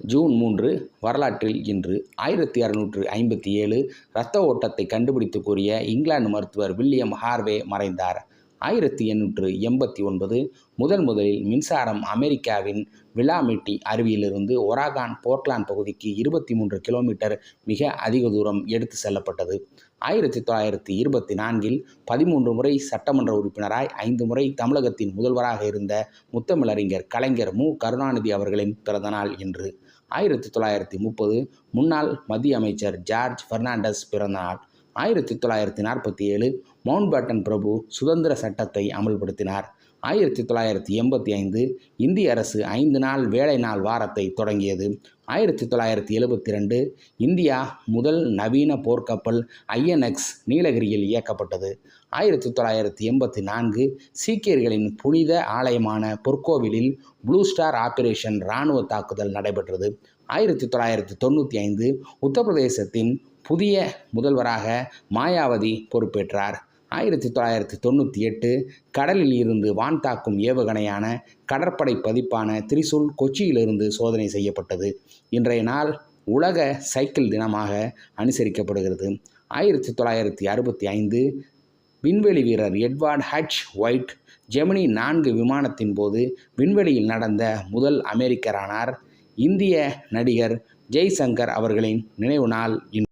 June மூன்று வரலாற்றில் இன்று ஆயிரத்தி அறுநூற்று ஐம்பத்தி ஏழு இரத்த ஓட்டத்தை கண்டுபிடித்து கூறிய இங்கிலாந்து மருத்துவர் வில்லியம் ஹார்வே மறைந்தார். ஆயிரத்தி எண்ணூற்று எண்பத்தி ஒன்பது முதன் முதலில் மின்சாரம் அமெரிக்காவின் விலாமிட்டி அருவியிலிருந்து ஒராகான் போர்ட்லாண்ட் பகுதிக்கு இருபத்தி மூன்று கிலோமீட்டர் மிக அதிக தூரம் எடுத்து செல்லப்பட்டது. ஆயிரத்தி தொள்ளாயிரத்தி இருபத்தி நான்கில் பதிமூன்று முறை சட்டமன்ற உறுப்பினராய் ஐந்து முறை தமிழகத்தின் முதல்வராக இருந்த முத்தமிழறிஞர் கலைஞர் மு. கருணாநிதி அவர்களின் பிறந்தநாள் இன்று. ஆயிரத்தி தொள்ளாயிரத்தி முப்பது முன்னாள் மத்திய அமைச்சர் ஜார்ஜ் பெர்னாண்டஸ் பிறந்தநாள் ஆயிரத்தி தொள்ளாயிரத்தி நாற்பத்தி ஏழு மவுண்ட் பேட்டன் பிரபு சுதந்திர சட்டத்தை அமல்படுத்தினார். ஆயிரத்தி தொள்ளாயிரத்தி எண்பத்தி ஐந்து இந்திய அரசு ஐந்து நாள் வேலை நாள் வாரத்தை தொடங்கியது. ஆயிரத்தி தொள்ளாயிரத்தி எழுபத்தி ரெண்டு இந்தியா முதல் நவீன போர்க்கப்பல் ஐஎன்எக்ஸ் நீலகிரியில் இயக்கப்பட்டது. ஆயிரத்தி தொள்ளாயிரத்தி எண்பத்தி நான்கு சீக்கியர்களின் புனித ஆலயமான பொற்கோவிலில் ப்ளூ ஸ்டார் ஆபரேஷன் இராணுவ தாக்குதல் நடைபெற்றது. ஆயிரத்தி தொள்ளாயிரத்தி தொண்ணூற்றி ஐந்து உத்தரப்பிரதேசத்தின் புதிய முதல்வராக மாயாவதி பொறுப்பேற்றார். ஆயிரத்தி தொள்ளாயிரத்தி தொண்ணூற்றி எட்டு கடலில் இருந்து வான் தாக்கும் ஏவுகணையான கடற்படை பதிப்பான திரிசூல் கொச்சியிலிருந்து சோதனை செய்யப்பட்டது. இன்றைய நாள் உலக சைக்கிள் தினமாக அனுசரிக்கப்படுகிறது. ஆயிரத்தி தொள்ளாயிரத்தி அறுபத்தி ஐந்து விண்வெளி வீரர் எட்வார்ட் ஹட்ச் ஒயிட் ஜெமினி நான்கு விமானத்தின் போது விண்வெளியில் நடந்த முதல் அமெரிக்கரானார். இந்திய நடிகர் ஜெய்சங்கர் அவர்களின் நினைவு நாள் இன்று.